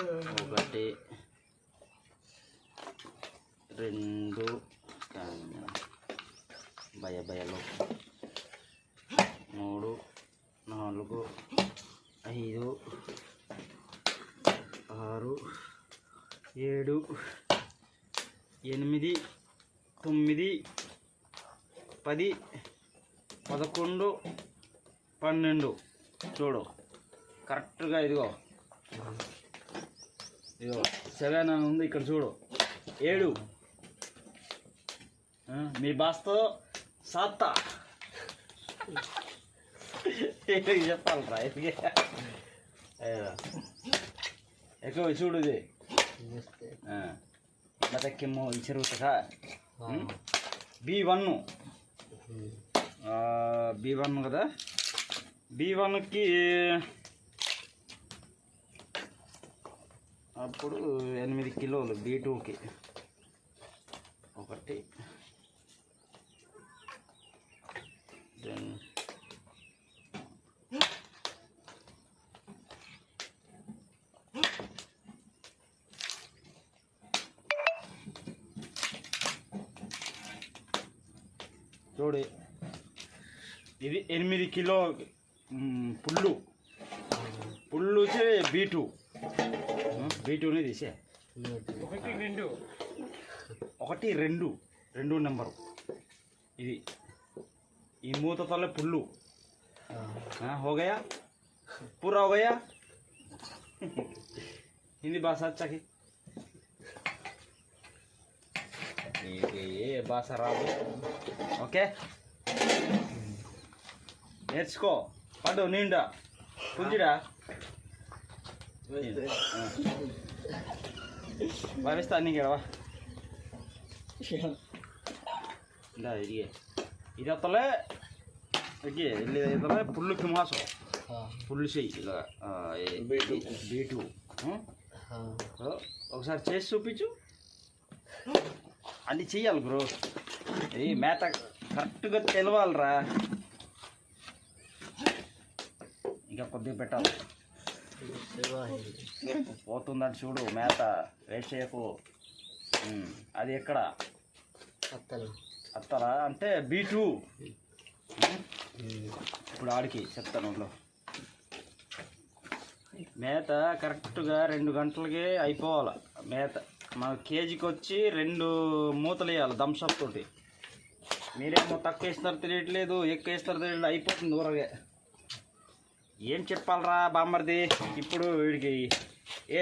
ఒకటి రెండు భయ భయలు. మూడు నాలుగు ఐదు ఆరు ఏడు ఎనిమిది తొమ్మిది పది పదకొండు పన్నెండు. చూడు. కరెక్ట్గా ఇదిగో. ఇదిగో సెవెన్ అని ఉంది ఇక్కడ చూడు. ఏడు. మీ బాస్తో సాత్తా. ఏడికి చెప్పాలి రా ఎదిగే ఎక్కువ చూడు ఇది. బతక్కేమో చెరువుతగా బి వన్. బి వన్ కదా. బి వన్కి అప్పుడు ఎనిమిది కిలోలు బీ టూకి. ఒకటి. దెన్ చూడు. ఇది ఎనిమిది కిలో పుల్లు పుల్లు వచ్చి బీ టూ బీ టూనే తీసే ఒకటి రెండు ఒకటి రెండు రెండు నెంబరు ఇది ఈ మూత తల పుల్లు हाँ, हो गया पूरा हो गया हिंदी भाषा अच्छा की ये ये భాష రాదు ఓకే నేర్చుకో పడు నిండా పుంజిడా Vai vista ni que va. ఇలా ఇరిగే ఇది అత్తలే ఓకే ఇదలే పుల్లుకి మాసం పుల్లు చెయ్యి ఇలా బీటు ఒకసారి చేసి చూపించు అన్ని చెయ్యాలి బ్రో ఏ మేత కరెక్ట్గా తెలవాలరా ఇంకా కొద్దిగా పెట్టాలి పోతుందంటే చూడు మేత ఉమ్, అది ఎక్కడ? అత్తరా అంటే బీ టూ ఇప్పుడు ఆడికి చెప్తాను మేత కరెక్ట్గా రెండు గంటలకి అయిపోవాలి. మేత. మన కేజీకి వచ్చి రెండు మూతలు వేయాలి దంసప్ తోటి. మీరేమో తక్కువ వేస్తారు తెలియట్లేదు ఎక్కువ వేస్తారు తెలియట్లేదు అయిపోతుంది ఊరగా ఏం చెప్పాలరా బామ్మర్ది? ఇప్పుడు వీడికి ఏ